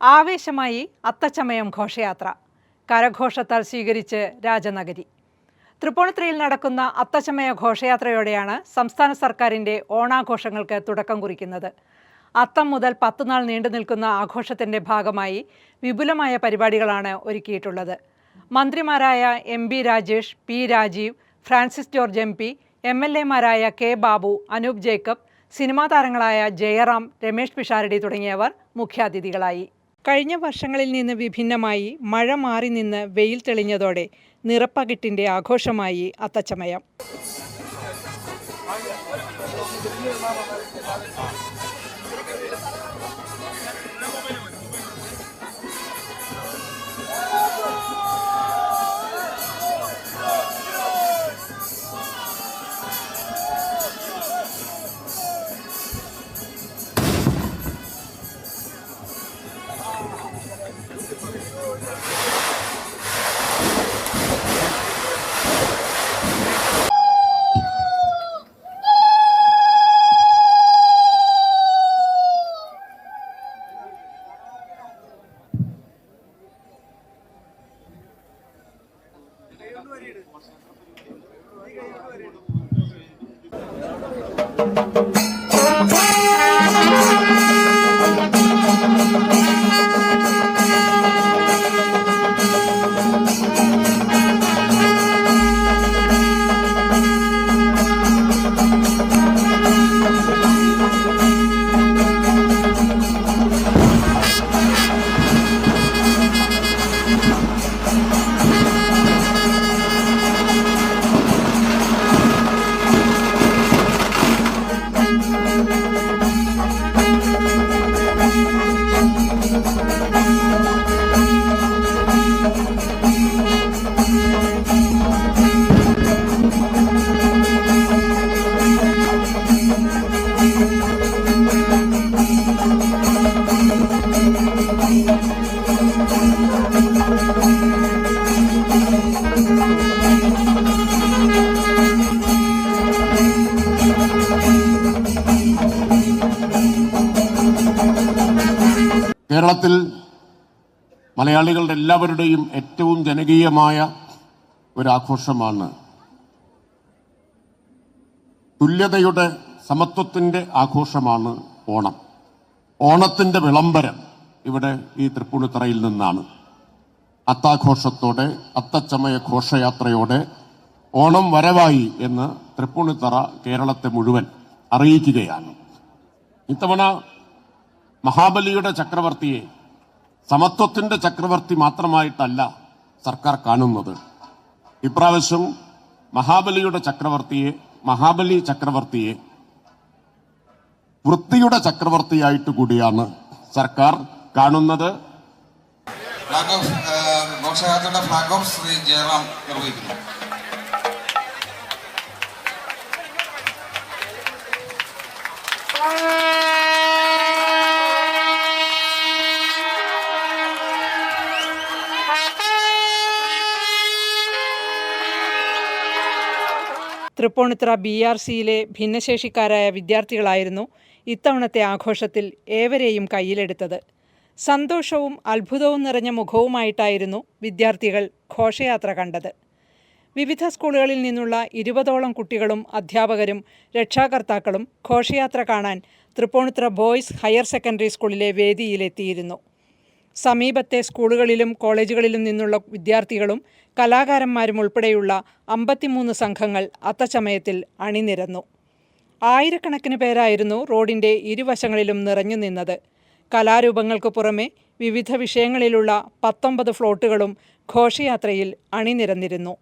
ആവേശമായി അത്തച്ചമയം ഘോഷയാത്ര. കരഘോഷത്താൽ സ്വീകരിച്ച് രാജനഗരി. തൃപ്പൂണിത്തുറയിൽ നടക്കുന്ന അത്തച്ചമയ ഘോഷയാത്രയോടെയാണ് സംസ്ഥാന സർക്കാരിന്റെ ഓണാഘോഷങ്ങൾക്ക് തുടക്കം കുറിക്കുന്നത്. അത്തം മുതൽ പത്ത് നാൾ നീണ്ടു നിൽക്കുന്ന ആഘോഷത്തിന്റെ ഭാഗമായി വിപുലമായ പരിപാടികളാണ് ഒരുക്കിയിട്ടുള്ളത്. മന്ത്രിമാരായ M B Rajesh P Rajeev Francis George M P M L എമാരായ K Babu Anoop Jacob cinema താരങ്ങളായ ജയറാം രമേഷ് പിഷാരടി തുടങ്ങിയവർ മുഖ്യാതിഥികളായി. കഴിഞ്ഞ വർഷങ്ങളിൽ നിന്ന് വിഭിന്നമായി മഴ മാറി നിന്ന് വെയിൽ തെളിഞ്ഞതോടെ നിറപ്പകിട്ടിന്റെ ആഘോഷമായി അത്തച്ചമയം. ഈ കൈകൊണ്ട് വരെയാണ് കേരളത്തിൽ മലയാളികളുടെ എല്ലാവരുടെയും ഏറ്റവും ജനകീയമായ ഒരാഘോഷമാണ് തുല്യതയുടെ സമത്വത്തിന്റെ ആഘോഷമാണ് ഓണം. ഓണത്തിന്റെ വിളംബരം ഇവിടെ ഈ തൃപ്പൂണിത്തറയിൽ നിന്നാണ്. അത്താഘോഷത്തോടെ അത്തച്ചമയ ഘോഷയാത്രയോടെ ഓണം വരവായി എന്ന് തൃപ്പൂണിത്തറ കേരളത്തെ മുഴുവൻ അറിയിക്കുകയാണ്. ഇത്തവണ മഹാബലിയുടെ ചക്രവർത്തിയെ സമത്വത്തിന്റെ ചക്രവർത്തി മാത്രമായിട്ടല്ല സർക്കാർ കാണുന്നത്. ഇപ്രാവശ്യം മഹാബലിയുടെ ചക്രവർത്തിയെ മഹാബലി ചക്രവർത്തിയെ വൃത്തിയുടെ ചക്രവർത്തിയായിട്ട് കൂടിയാണ് സർക്കാർ കാണുന്നത്. ഫ്ലാഗ് ഓഫ് ശ്രീ ജയറാം നിർവഹിക്കുന്നു. തൃപ്പൂണിത്തുറ ബി ആർ സിയിലെ ഭിന്നശേഷിക്കാരായ വിദ്യാർത്ഥികളായിരുന്നു ഇത്തവണത്തെ ആഘോഷത്തിൽ ഏവരെയും കയ്യിലെടുത്തത്. സന്തോഷവും അത്ഭുതവും നിറഞ്ഞ മുഖവുമായിട്ടായിരുന്നു വിദ്യാർത്ഥികൾ ഘോഷയാത്ര കണ്ടത്. വിവിധ സ്കൂളുകളിൽ നിന്നുള്ള ഇരുപതോളം കുട്ടികളും അധ്യാപകരും രക്ഷാകർത്താക്കളും ഘോഷയാത്ര കാണാൻ തൃപ്പൂണിത്തുറ ബോയ്സ് ഹയർ സെക്കൻഡറി സ്കൂളിലെ വേദിയിലെത്തിയിരുന്നു. സമീപത്തെ സ്കൂളുകളിലും കോളേജുകളിലും നിന്നുള്ള വിദ്യാർത്ഥികളും കലാകാരന്മാരും ഉൾപ്പെടെയുള്ള അമ്പത്തിമൂന്ന് സംഘങ്ങൾ അത്തച്ചമയത്തിൽ അണിനിരന്നു. ആയിരക്കണക്കിന് പേരായിരുന്നു റോഡിന്റെ ഇരുവശങ്ങളിലും നിറഞ്ഞു നിന്നത്. കലാരൂപങ്ങൾക്ക് പുറമെ വിവിധ വിഷയങ്ങളിലുള്ള പത്തൊമ്പത് ഫ്ലോട്ടുകളും ഘോഷയാത്രയിൽ അണിനിരന്നിരുന്നു.